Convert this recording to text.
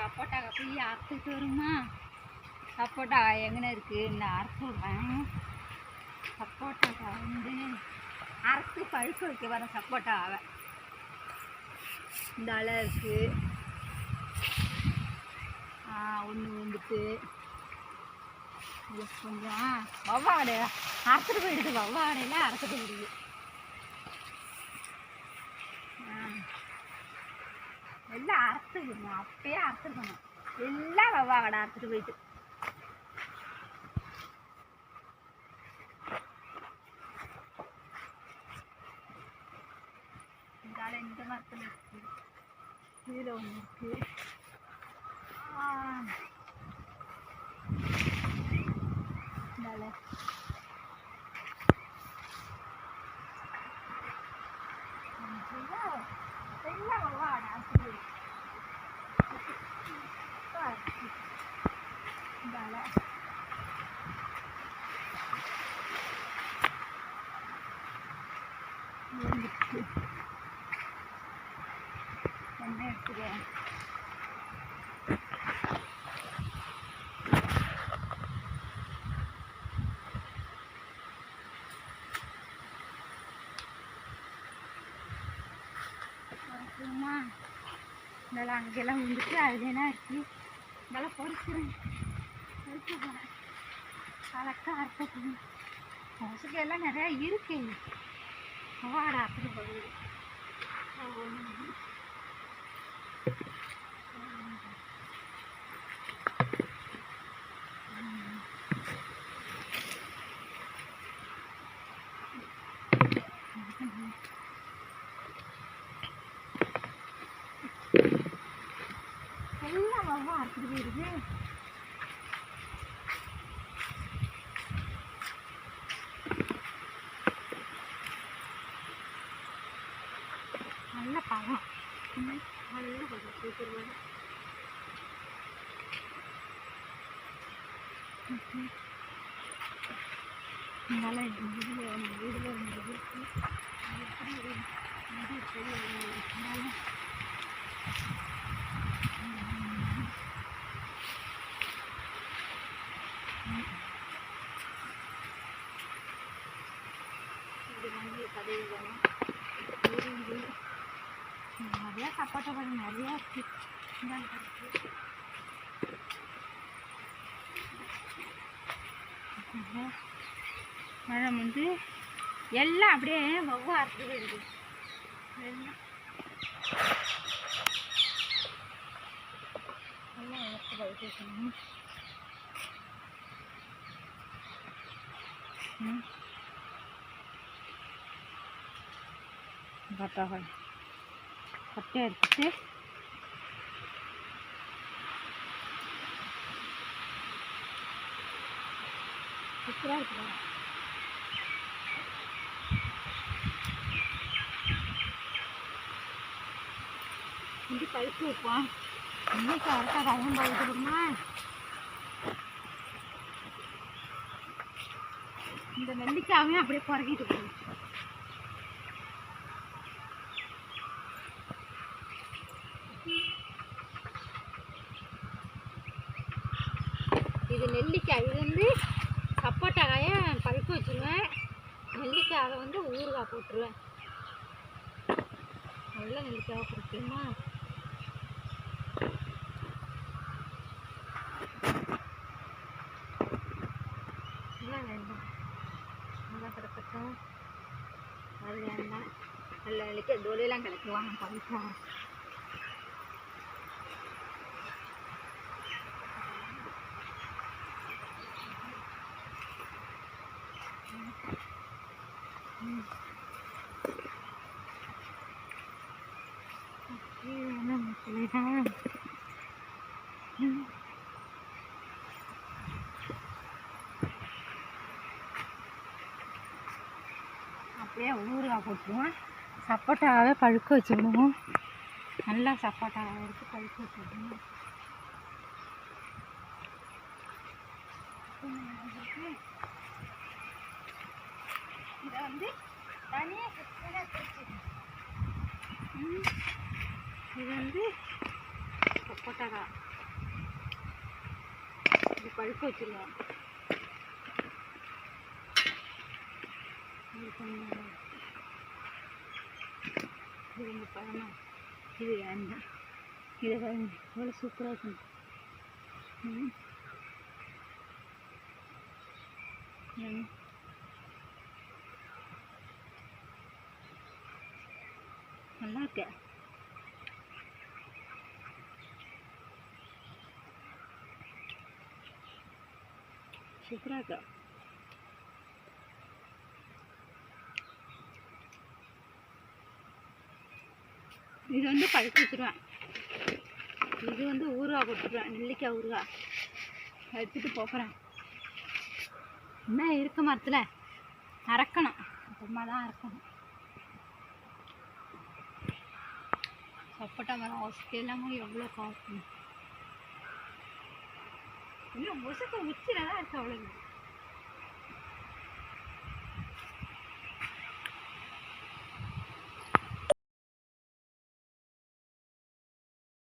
சப்போட்டா போய் அறுத்துட்டு வருமா? சப்போட்டா எங்கன இருக்குது நான் அறுத்து விட்றேன். சப்போட்டா வந்து அறுத்து பழுக்க வைக்க வர சப்போட்டாவை. இந்த அலை இருக்குது ஒன்று வந்துட்டு. கொஞ்சம் வவ்வாடு அறுத்துட்டு போயிடுது. வவ்வாடையில் அறுத்துட்டு போயிடுது. எல்லாம் அறுத்துக்கணும் அப்பயே அறுத்துக்கணும் எல்லாம் வவ்வாடை அறுத்துட்டு போயிட்டு இந்தால இந்த மரத்தில் இருக்கு இதில் வந்துச்சு என்ன எடுத்துக்கிறேன் அப்புறமா இதெல்லாம் அங்கெல்லாம் வந்துட்டு அதுலாம் இருக்கு இதெல்லாம் பொறிக்கிறேன் பொறிக்க போகிறேன் கலக்காக அறுத்துக்கணும் மொசக்கையெல்லாம் நிறையா இருக்கு வாடா அறுத்துட்டு போகுது. எல்லாம் வவ்வா நல்ல பழம். நல்ல பழம் சூப்பர் நல்லா இதில் வீடில் அது எப்படி இது பெரிய இது வந்து கதவு வேணும் நிறையா சப்போட்டா பழம் நிறையா இருக்கு பழம் வந்து எல்லாம் அப்படியே வவ்வா அறுத்து போயிடுது எல்லாம். எல்லாம் அறுத்து ம். பார்த்தா கொட்டையை எடுத்துட்டு சூப்பராக இருக்கு இது பழுத்து வைப்போம். இன்னைக்கு அறுத்தா கையம் பழுத்துடுமா இந்த நெல்லிக்காவையும் அப்படியே குறைக்கிட்டு போகும் நெல்லிக்காய். இது வந்து சப்போட்டாக்காயை பழுக்க வச்சுருவேன். நெல்லிக்காயை வந்து ஊறுகாய் போட்டுருவேன். நல்ல நெல்லிக்காய் பிடிக்குமா நல்லா வேண்டாம் நல்லா கிடக்கட்டும்? அது வேண்டாம். நல்ல நெல்லிக்காய் தோலையெல்லாம் கிடைக்குவாங்க பழுக்கலாம் அப்படியே ஊறுகாய் போட்டுருவோம் சப்போட்டாவே பழுக்க வச்சுருவோம் நல்லா சப்போட்டா எடுத்து பழுக்க வச்சுருவோம் Thank you. வந்து தனியாக சுத்தமாக பிரிச்சுக்கணும் இது வந்து சப்போட்டாக்கா பழுக்க வச்சிருவோம். இது கொஞ்சம் இது ரொம்ப பழமா. இது வேண்டாம் இதை பாருங்க எவ்வளோ சூப்பராக இருக்கும். ம். நல்லா இருக்கு சூப்பராக இருக்கு இது வந்து பழுக்க வச்சுருவேன். இது வந்து ஊறுகாய் போட்டுருவேன் நெல்லிக்காய் ஊறுகாய் எடுத்துகிட்டு போகிறேன். என்ன இருக்க மரத்தில்? அறக்கணும் அப்புறமா தான் அறக்கணும் சப்போட்டா மரம் ஒசக்கு எவ்வளோ காசு இன்னும் ஒசக்க உச்சில தான் இருக்கு அவ்வளோ